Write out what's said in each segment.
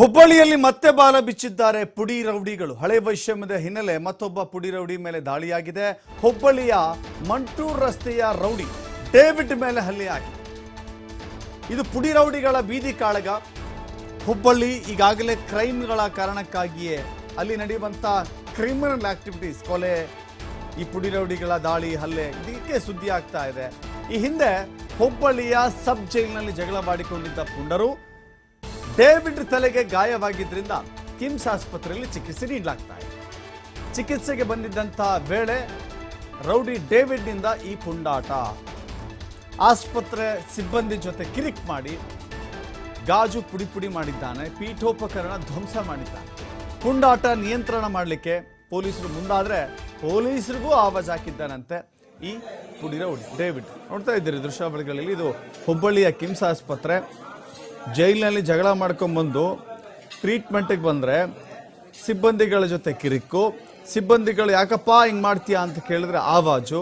ಹುಬ್ಬಳ್ಳಿಯಲ್ಲಿ ಮತ್ತೆ ಬಾಲ ಬಿಚ್ಚಿದ್ದಾರೆ ಪುಡಿ ರೌಡಿಗಳು. ಹಳೆ ವೈಷಮ್ಯದ ಹಿನ್ನೆಲೆ ಮತ್ತೊಬ್ಬ ಪುಡಿ ರೌಡಿ ಮೇಲೆ ದಾಳಿಯಾಗಿದೆ. ಹುಬ್ಬಳ್ಳಿಯ ಮಂಟೂರ್ ರಸ್ತೆಯ ರೌಡಿ ಡೇವಿಡ್ ಮೇಲೆ ಹಲ್ಲೆ ಆಗಿದೆ. ಇದು ಪುಡಿ ರೌಡಿಗಳ ಬೀದಿ ಕಾಳಗ. ಹುಬ್ಬಳ್ಳಿ ಈಗಾಗಲೇ ಕ್ರೈಮ್ಗಳ ಕಾರಣಕ್ಕಾಗಿಯೇ ಅಲ್ಲಿ ನಡೆಯುವಂಥ ಕ್ರಿಮಿನಲ್ ಆಕ್ಟಿವಿಟೀಸ್. ಕೊಲೆ, ಈ ಪುಡಿ ರೌಡಿಗಳ ದಾಳಿ, ಹಲ್ಲೆ ಇದಕ್ಕೆ ಸುದ್ದಿ ಆಗ್ತಾ ಇದೆ. ಈ ಹಿಂದೆ ಹುಬ್ಬಳ್ಳಿಯ ಸಬ್ ಜೈಲಿನಲ್ಲಿ ಜಗಳ ಮಾಡಿಕೊಂಡಿದ್ದ ಪುಂಡರು ಡೇವಿಡ್ ತಲೆಗೆ ಗಾಯವಾಗಿದ್ದರಿಂದ ಕಿಮ್ಸ್ ಆಸ್ಪತ್ರೆಯಲ್ಲಿ ಚಿಕಿತ್ಸೆ ನೀಡಲಾಗ್ತಾ ಇದೆ. ಚಿಕಿತ್ಸೆಗೆ ಬಂದಿದ್ದಂಥ ವೇಳೆ ರೌಡಿ ಡೇವಿಡ್ನಿಂದ ಈ ಪುಂಡಾಟ. ಆಸ್ಪತ್ರೆ ಸಿಬ್ಬಂದಿ ಜೊತೆ ಕಿರಿಕ್ ಮಾಡಿ ಗಾಜು ಪುಡಿ ಪುಡಿ ಮಾಡಿದ್ದಾನೆ, ಪೀಠೋಪಕರಣ ಧ್ವಂಸ ಮಾಡಿದ್ದಾನೆ. ಪುಂಡಾಟ ನಿಯಂತ್ರಣ ಮಾಡಲಿಕ್ಕೆ ಪೊಲೀಸರು ಮುಂದಾದರೆ ಪೊಲೀಸರಿಗೂ ಆವಾಜ್ ಹಾಕಿದ್ದಾನಂತೆ ಈ ಪುಡಿ ರೌಡಿ ಡೇವಿಡ್. ನೋಡ್ತಾ ಇದ್ದೀರಿ ದೃಶ್ಯಾವಳಿಗಳಲ್ಲಿ ಇದು ಹುಬ್ಬಳ್ಳಿಯ ಕಿಮ್ಸ್ ಆಸ್ಪತ್ರೆ. ಜೈಲಿನಲ್ಲಿ ಜಗಳ ಮಾಡ್ಕೊಂಬಂದು ಟ್ರೀಟ್ಮೆಂಟಿಗೆ ಬಂದರೆ ಸಿಬ್ಬಂದಿಗಳ ಜೊತೆ ಕಿರಿಕು, ಸಿಬ್ಬಂದಿಗಳು ಯಾಕಪ್ಪ ಹಿಂಗೆ ಮಾಡ್ತೀಯಾ ಅಂತ ಕೇಳಿದ್ರೆ ಆವಾಜು.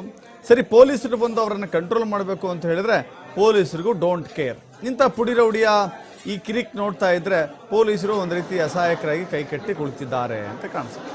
ಸರಿ, ಪೊಲೀಸರು ಬಂದು ಅವರನ್ನು ಕಂಟ್ರೋಲ್ ಮಾಡಬೇಕು ಅಂತ ಹೇಳಿದ್ರೆ ಪೊಲೀಸರಿಗೂ ಡೋಂಟ್ ಕೇರ್ ಇಂಥ ಪುಡಿ ರೌಡಿಯ ಈ ಕಿರಿಕ್ ನೋಡ್ತಾ ಇದ್ರೆ ಪೊಲೀಸರು ಒಂದು ರೀತಿ ಅಸಹಾಯಕರಾಗಿ ಕೈಕಟ್ಟಿ ಕುಳಿತಿದ್ದಾರೆ ಅಂತ ಕಾಣಿಸುತ್ತೆ.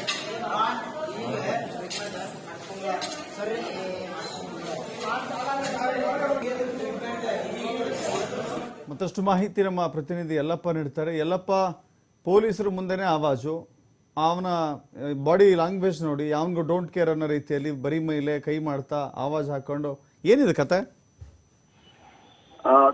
ಮತ್ತಷ್ಟು ಮಾಹಿತಿ ನಮ್ಮ ಪ್ರತಿನಿಧಿ ಯಲ್ಲಪ್ಪ ನೀಡ್ತಾರೆ. ಯಲ್ಲಪ್ಪ, ಪೊಲೀಸರ ಮುಂದೆನೇ ಆವಾಜು. ಅವನ ಬಾಡಿ ಲ್ಯಾಂಗ್ವೇಜ್ ನೋಡಿ, ಅವನಿಗೂ ಡೋಂಟ್ ಕೇರ್ ಅನ್ನೋ ರೀತಿಯಲ್ಲಿ ಬರೀ ಮೈಲೆ ಕೈ ಮಾಡ್ತಾ ಆವಾಜ್ ಹಾಕೊಂಡು ಏನಿದೆ ಕತೆ?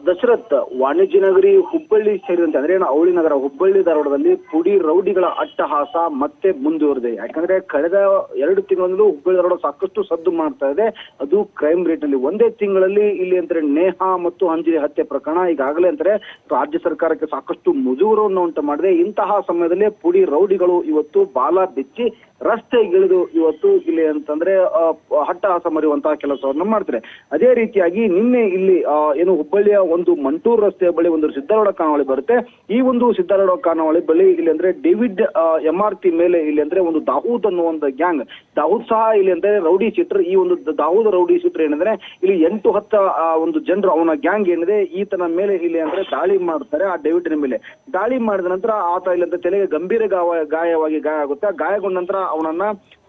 ದಶರಥ್ ವಾಣಿಜ್ಯ ನಗರಿ ಹುಬ್ಬಳ್ಳಿ ಸೇರಿದಂತೆ, ಅಂದ್ರೆ ಏನು, ಅವಳಿ ನಗರ ಹುಬ್ಬಳ್ಳಿ ಧಾರವಾಡದಲ್ಲಿ ಪುಡಿ ರೌಡಿಗಳ ಅಟ್ಟಹಾಸ ಮತ್ತೆ ಮುಂದುವರೆದಿದೆ. ಯಾಕಂದ್ರೆ ಕಳೆದ ಎರಡು ತಿಂಗಳಿಂದಲೂ ಹುಬ್ಬಳ್ಳಿ ಧಾರವಾಡ ಸಾಕಷ್ಟು ಸದ್ದು ಮಾಡ್ತಾ ಇದೆ. ಅದು ಕ್ರೈಮ್ ರೇಟ್ನಲ್ಲಿ ಒಂದೇ ತಿಂಗಳಲ್ಲಿ ಇಲ್ಲಿ ಅಂದ್ರೆ ನೇಹಾ ಮತ್ತು ಅಂಜಲಿ ಹತ್ಯೆ ಪ್ರಕರಣ. ಈಗಾಗಲೇ ಅಂದ್ರೆ ರಾಜ್ಯ ಸರ್ಕಾರಕ್ಕೆ ಸಾಕಷ್ಟು ಮುಜುಗರವನ್ನು ಉಂಟು ಮಾಡಿದೆ. ಇಂತಹ ಸಮಯದಲ್ಲಿ ಪುಡಿ ರೌಡಿಗಳು ಇವತ್ತು ಬಾಲ ಬಿಚ್ಚಿ ರಸ್ತೆಗಿಳಿದು ಇವತ್ತು ಇಲ್ಲಿ ಅಂತಂದ್ರೆ ಆ, ಹಟ್ಟಹಾಸ ಮರೆಯುವಂತಹ ಕೆಲಸವನ್ನು ಮಾಡ್ತಾರೆ. ಅದೇ ರೀತಿಯಾಗಿ ನಿನ್ನೆ ಇಲ್ಲಿ ಏನು ಹುಬ್ಬಳ್ಳಿಯ ಒಂದು ಮಂಟೂರ್ ರಸ್ತೆಯ ಬಳಿ ಒಂದು ಸಿದ್ದಾರೂಢ ಖಾನಾವಳಿ ಬರುತ್ತೆ. ಈ ಒಂದು ಸಿದ್ದಾರೂಢ ಖಾನಾವಳಿ ಬಳಿ ಇಲ್ಲಿ ಅಂದ್ರೆ ಡೇವಿಡ್ ಎಂ ಆರ್ ಟಿ ಮೇಲೆ ಇಲ್ಲಿ ಅಂದ್ರೆ ಒಂದು ದಾವೂದ್ ಅನ್ನುವಂತ ಗ್ಯಾಂಗ್. ದಾವೂದ್ ಸಹ ಇಲ್ಲಿ ಅಂದ್ರೆ ರೌಡಿ ಚಿತ್ರ ಈ ಒಂದು ದಾಹೂದ್ ದಾವೂದ್ ರೌಡಿ ಚಿತ್ರ ಏನಂದ್ರೆ ಇಲ್ಲಿ ಎಂಟು ಹತ್ತ ಒಂದು ಜನರು ಅವನ ಗ್ಯಾಂಗ್ ಏನಿದೆ ಈತನ ಮೇಲೆ ಇಲ್ಲಿ ಅಂದ್ರೆ ದಾಳಿ ಮಾಡ್ತಾರೆ ಆ ಡೇವಿಡ್ ಮೇಲೆ. ದಾಳಿ ಮಾಡಿದ ನಂತರ ಆತ ಇಲ್ಲಿ ಅಂದ್ರೆ ತಲೆಗೆ ಗಂಭೀರ ಗಾಯ ಗಾಯವಾಗಿ ಗಾಯ ಆಗುತ್ತೆ ಗಾಯಗೊಂಡ ನಂತರ ಅವನನ್ನ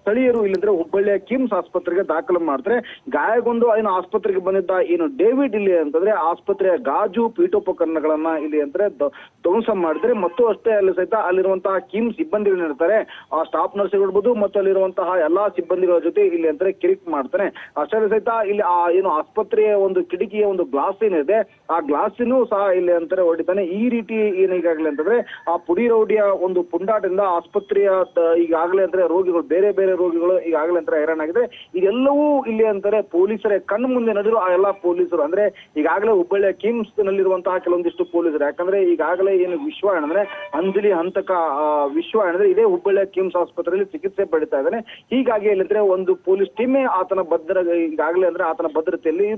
ಸ್ಥಳೀಯರು ಇಲ್ಲಂದ್ರೆ ಹುಬ್ಬಳ್ಳಿಯ ಕಿಮ್ಸ್ ಆಸ್ಪತ್ರೆಗೆ ದಾಖಲು ಮಾಡ್ತಾರೆ. ಗಾಯಗೊಂಡು ಏನು ಆಸ್ಪತ್ರೆಗೆ ಬಂದಿದ್ದ ಏನು ಡೇವಿಡ್ ಇಲ್ಲಿ ಅಂತಂದ್ರೆ ಆಸ್ಪತ್ರೆಯ ಗಾಜು ಪೀಠೋಪಕರಣಗಳನ್ನ ಇಲ್ಲಿ ಅಂದ್ರೆ ಧ್ವಂಸ ಮಾಡಿದ್ರೆ ಮತ್ತು ಅಷ್ಟೇ ಅಲ್ಲಿ ಸಹಿತ ಅಲ್ಲಿರುವಂತಹ ಕಿಮ್ಸ್ ಸಿಬ್ಬಂದಿಗಳು ಇರ್ತಾರೆ. ಆ ಸ್ಟಾಫ್ ನರ್ಸ್ ಇರ್ಬೋದು ಮತ್ತು ಅಲ್ಲಿರುವಂತಹ ಎಲ್ಲಾ ಸಿಬ್ಬಂದಿಗಳ ಜೊತೆ ಇಲ್ಲಿ ಅಂದ್ರೆ ಕಿರಿಕ್ ಮಾಡ್ತಾನೆ ಅಷ್ಟೇ ಸಹಿತ ಇಲ್ಲಿ ಆ ಏನು ಆಸ್ಪತ್ರೆಯ ಒಂದು ಕಿಟಕಿಯ ಒಂದು ಗ್ಲಾಸ್ ಏನಿದೆ, ಆ ಗ್ಲಾಸಿನೂ ಸಹ ಇಲ್ಲಿ ಅಂತಾರೆ ಹೊಡಿತಾನೆ ಈ ರೀತಿ ಏನು ಈಗಾಗಲೇ ಅಂತಂದ್ರೆ ಆ ಪುಡಿ ರೌಡಿಯ ಒಂದು ಪುಂಡಾಟದಿಂದ ಆಸ್ಪತ್ರೆಯ ಈಗಾಗಲೇ ಅಂದ್ರೆ ರೋಗಿಗಳು ಬೇರೆ ಬೇರೆ ರೋಗಿಗಳು ಈಗಾಗಲೇ ಅಂತಾರೆ ಹೈರಾಣ್ ಆಗಿದೆ. ಇದೆಲ್ಲವೂ ಇಲ್ಲಿ ಅಂತಾರೆ ಪೊಲೀಸರ, ಕಣ್ಣು ಮುಂದೆ ನಡೆದ್ರು ಆ ಎಲ್ಲಾ ಪೊಲೀಸರು. ಅಂದ್ರೆ ಈಗಾಗಲೇ ಹುಬ್ಬಳ್ಳಿಯ ಕಿಮ್ಸ್ ನಲ್ಲಿರುವಂತಹ ಕೆಲವೊಂದಿಷ್ಟು ಪೊಲೀಸರು. ಯಾಕಂದ್ರೆ ಈಗಾಗಲೇ ಏನು ವಿಶ್ವ ಏನಂದ್ರೆ ಅಂಜಲಿ ಹಂತಕ ವಿಶ್ವ ಅಂದ್ರೆ ಇದೇ ಹುಬ್ಬಳ್ಳಿಯ ಕಿಮ್ಸ್ ಆಸ್ಪತ್ರೆಯಲ್ಲಿ ಚಿಕಿತ್ಸೆ ಪಡಿತಾ ಇದ್ದಾನೆ. ಹೀಗಾಗಿ ಇಲ್ಲಂದ್ರೆ ಒಂದು ಪೊಲೀಸ್ ಟೀಮೇ ಆತನ ಭದ್ರ, ಈಗಾಗಲೇ ಅಂದ್ರೆ ಆತನ ಭದ್ರತೆಯಲ್ಲಿ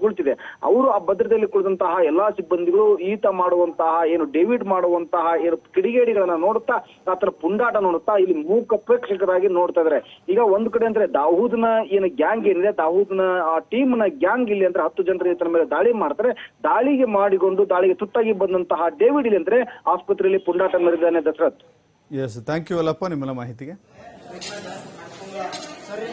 ಕುಳಿತಿದೆ. ಅವರು ಆ ಭದ್ರತೆಯಲ್ಲಿ ಕುಳಿತಂತಹ ಎಲ್ಲಾ ಸಿಬ್ಬಂದಿಗಳು ಈತ ಮಾಡುವಂತಹ ಏನು ಡೇವಿಡ್ ಮಾಡುವಂತಹ ಏನು ಕಿಡಿಗೇಡಿಗಳನ್ನ ನೋಡುತ್ತಾ, ಆತನ ಪುಂಡಾಟ ನೋಡುತ್ತಾ ಇಲ್ಲಿ ಮೂಕ ಪ್ರೇಕ್ಷಕರಾಗಿ ನೋಡ್ತಾ ಇದಾರೆ ಈಗ ಒಂದ್ ಕಡೆ ಅಂದ್ರೆ ದಾವೂದ್ನ ಏನು ಗ್ಯಾಂಗ್ ಏನಿದೆ, ದಾವೂದ್ನ ಆ ಟೀಮ್ನ ಗ್ಯಾಂಗ್ ಇಲ್ಲಿ ಅಂದ್ರೆ ಹತ್ತು ಜನರ ಇತರ ಮೇಲೆ ದಾಳಿ ಮಾಡ್ತಾರೆ. ದಾಳಿಗೆ ಮಾಡಿಕೊಂಡು, ದಾಳಿಗೆ ತುತ್ತಾಗಿ ಬಂದಂತಹ ಡೇವಿಡ್ ಇಲ್ಲಿ ಅಂದ್ರೆ ಆಸ್ಪತ್ರೆಯಲ್ಲಿ ಪುಂಡಾಟ ಮಾಡಿದ್ದಾನೆ ದಶರಥ್. ಎಸ್ ಥ್ಯಾಂಕ್ ಯು ಅಲ್ಲಪ್ಪ ನಿಮ್ಮ ಮಾಹಿತಿಗೆ. ಸರಿ